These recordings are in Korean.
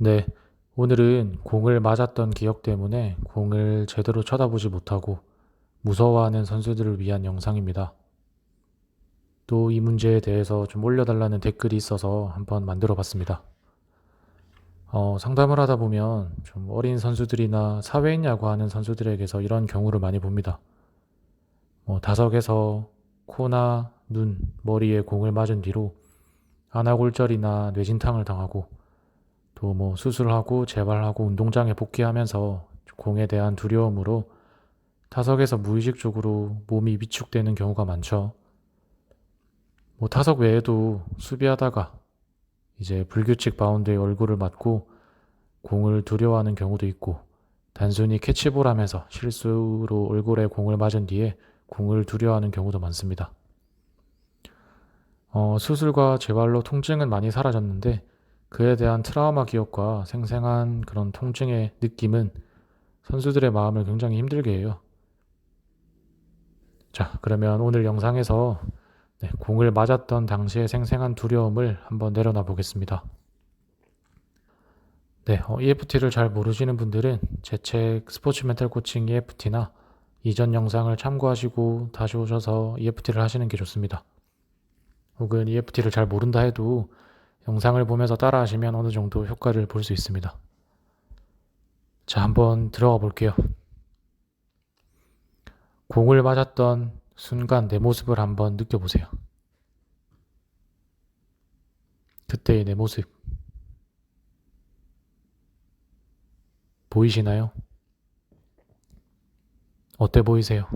네, 오늘은 공을 맞았던 기억 때문에 공을 제대로 쳐다보지 못하고 무서워하는 선수들을 위한 영상입니다. 또 이 문제에 대해서 좀 올려달라는 댓글이 있어서 한번 만들어 봤습니다. 어, 상담을 하다 보면 좀 어린 선수들이나 사회인 야구하는 선수들에게서 이런 경우를 많이 봅니다. 뭐 다석에서 코나 눈, 머리에 공을 맞은 뒤로 안아골절이나 뇌진탕을 당하고 또 뭐 수술하고 재활하고 운동장에 복귀하면서 공에 대한 두려움으로 타석에서 무의식적으로 몸이 위축되는 경우가 많죠. 뭐 타석 외에도 수비하다가 이제 불규칙 바운드에 얼굴을 맞고 공을 두려워하는 경우도 있고 단순히 캐치볼 하면서 실수로 얼굴에 공을 맞은 뒤에 공을 두려워하는 경우도 많습니다. 어, 수술과 재활로 통증은 많이 사라졌는데 그에 대한 트라우마 기억과 생생한 그런 통증의 느낌은 선수들의 마음을 굉장히 힘들게 해요. 자, 그러면 오늘 영상에서 네, 공을 맞았던 당시의 생생한 두려움을 한번 내려놔 보겠습니다. 네, 어, EFT를 잘 모르시는 분들은 제 책 스포츠 멘탈 코칭 EFT나 이전 영상을 참고하시고 다시 오셔서 EFT를 하시는 게 좋습니다. 혹은 EFT를 잘 모른다 해도 영상을 보면서 따라 하시면 어느 정도 효과를 볼 수 있습니다. 자, 한번 들어가 볼게요. 공을 맞았던 순간 내 모습을 한번 느껴보세요. 그때의 내 모습. 보이시나요? 어때 보이세요?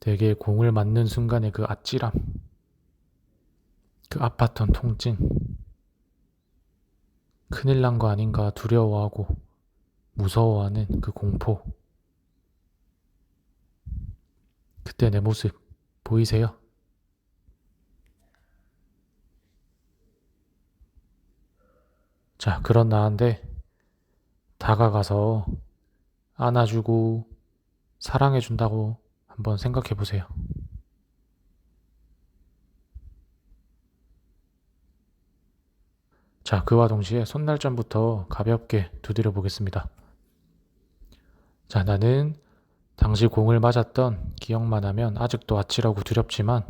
되게 공을 맞는 순간의 그 아찔함, 그 아팠던 통증, 큰일 난 거 아닌가 두려워하고 무서워하는 그 공포. 그때 내 모습 보이세요? 자, 그런 나한테 다가가서 안아주고 사랑해준다고 한번 생각해 보세요. 자, 그와 동시에 손날점부터 가볍게 두드려 보겠습니다. 자, 나는 당시 공을 맞았던 기억만 하면 아직도 아찔하고 두렵지만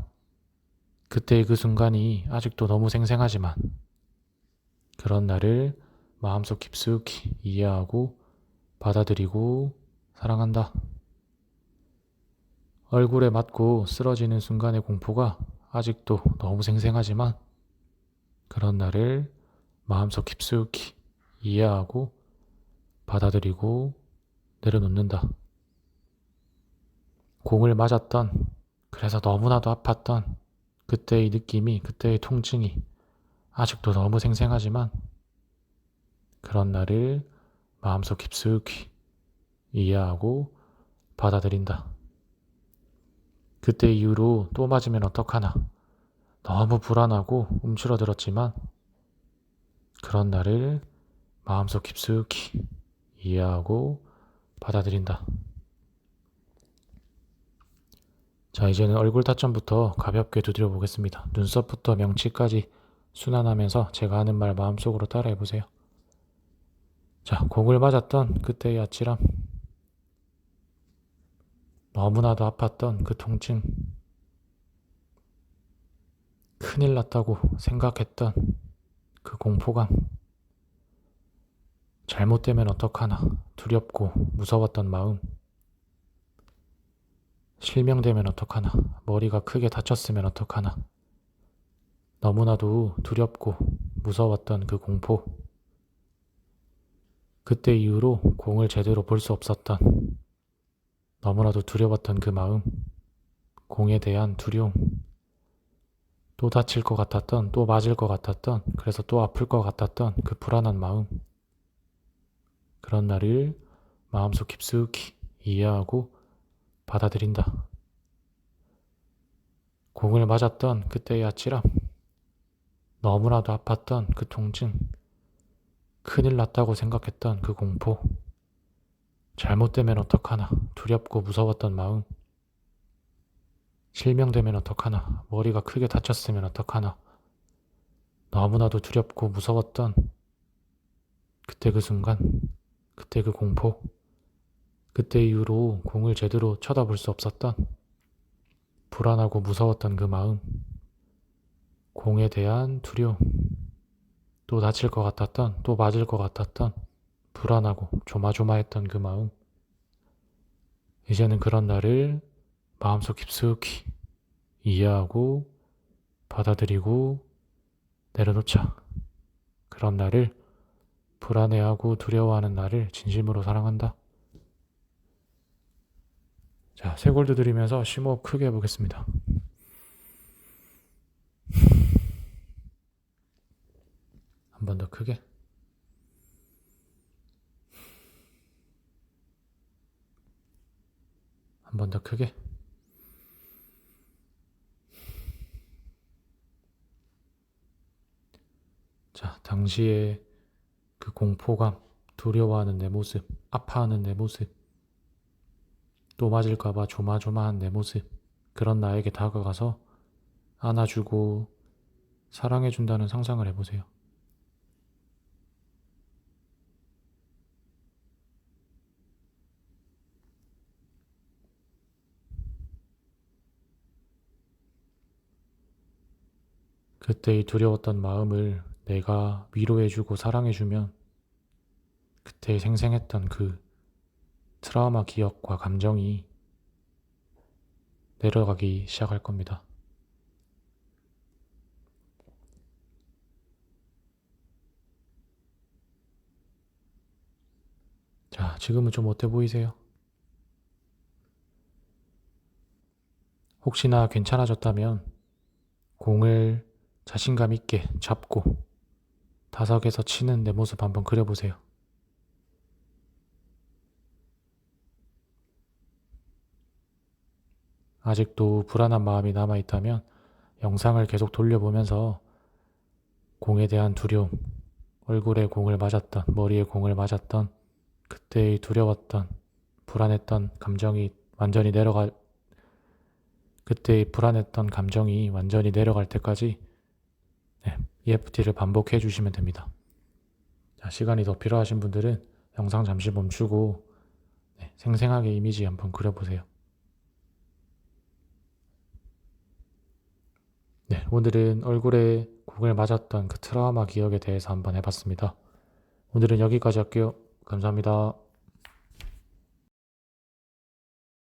그때의 그 순간이 아직도 너무 생생하지만 그런 나를 마음속 깊숙이 이해하고 받아들이고 사랑한다. 얼굴에 맞고 쓰러지는 순간의 공포가 아직도 너무 생생하지만 그런 나를 마음속 깊숙이 이해하고 받아들이고 내려놓는다. 공을 맞았던 그래서 너무나도 아팠던 그때의 느낌이 그때의 통증이 아직도 너무 생생하지만 그런 나를 마음속 깊숙이 이해하고 받아들인다. 그때 이후로 또 맞으면 어떡하나. 너무 불안하고 움츠러들었지만 그런 나를 마음속 깊숙이 이해하고 받아들인다. 자, 이제는 얼굴 타점부터 가볍게 두드려 보겠습니다. 눈썹부터 명치까지 순환하면서 제가 하는 말 마음속으로 따라해 보세요. 자, 공을 맞았던 그때의 아찔함. 너무나도 아팠던 그 통증. 큰일 났다고 생각했던 그 공포감. 잘못되면 어떡하나 두렵고 무서웠던 마음. 실명되면 어떡하나 머리가 크게 다쳤으면 어떡하나 너무나도 두렵고 무서웠던 그 공포. 그때 이후로 공을 제대로 볼 수 없었던 너무나도 두려웠던 그 마음, 공에 대한 두려움, 또 다칠 것 같았던, 또 맞을 것 같았던, 그래서 또 아플 것 같았던 그 불안한 마음. 그런 날을 마음속 깊숙이 이해하고 받아들인다. 공을 맞았던 그때의 아찔함, 너무나도 아팠던 그 통증, 큰일 났다고 생각했던 그 공포, 잘못되면 어떡하나? 두렵고 무서웠던 마음, 실명되면 어떡하나? 머리가 크게 다쳤으면 어떡하나? 너무나도 두렵고 무서웠던 그때 그 순간, 그때 그 공포, 그때 이후로 공을 제대로 쳐다볼 수 없었던 불안하고 무서웠던 그 마음, 공에 대한 두려움, 또 다칠 것 같았던, 또 맞을 것 같았던 불안하고 조마조마했던 그 마음, 이제는 그런 나를 마음속 깊숙이 이해하고 받아들이고 내려놓자. 그런 나를 불안해하고 두려워하는 나를 진심으로 사랑한다. 자, 세 골드 들이면서 심호흡 크게 해보겠습니다. 한 번 더 크게. 한 번 더 크게. 자, 당시에 그 공포감, 두려워하는 내 모습, 아파하는 내 모습, 또 맞을까봐 조마조마한 내 모습, 그런 나에게 다가가서 안아주고 사랑해준다는 상상을 해보세요. 그때의 두려웠던 마음을 내가 위로해주고 사랑해주면 그때 생생했던 그 트라우마 기억과 감정이 내려가기 시작할 겁니다. 자, 지금은 좀 어때 보이세요? 혹시나 괜찮아졌다면 공을 자신감 있게 잡고 다석에서 치는 내 모습 한번 그려보세요. 아직도 불안한 마음이 남아있다면 영상을 계속 돌려보면서 공에 대한 두려움, 얼굴에 공을 맞았던, 머리에 공을 맞았던, 그때의 두려웠던, 불안했던 감정이 완전히 내려갈, 그때의 불안했던 감정이 완전히 내려갈 때까지 네, EFT를 반복해 주시면 됩니다. 자, 시간이 더 필요하신 분들은 영상 잠시 멈추고 네, 생생하게 이미지 한번 그려보세요. 네, 오늘은 얼굴에 공을 맞았던 그 트라우마 기억에 대해서 한번 해봤습니다. 오늘은 여기까지 할게요. 감사합니다.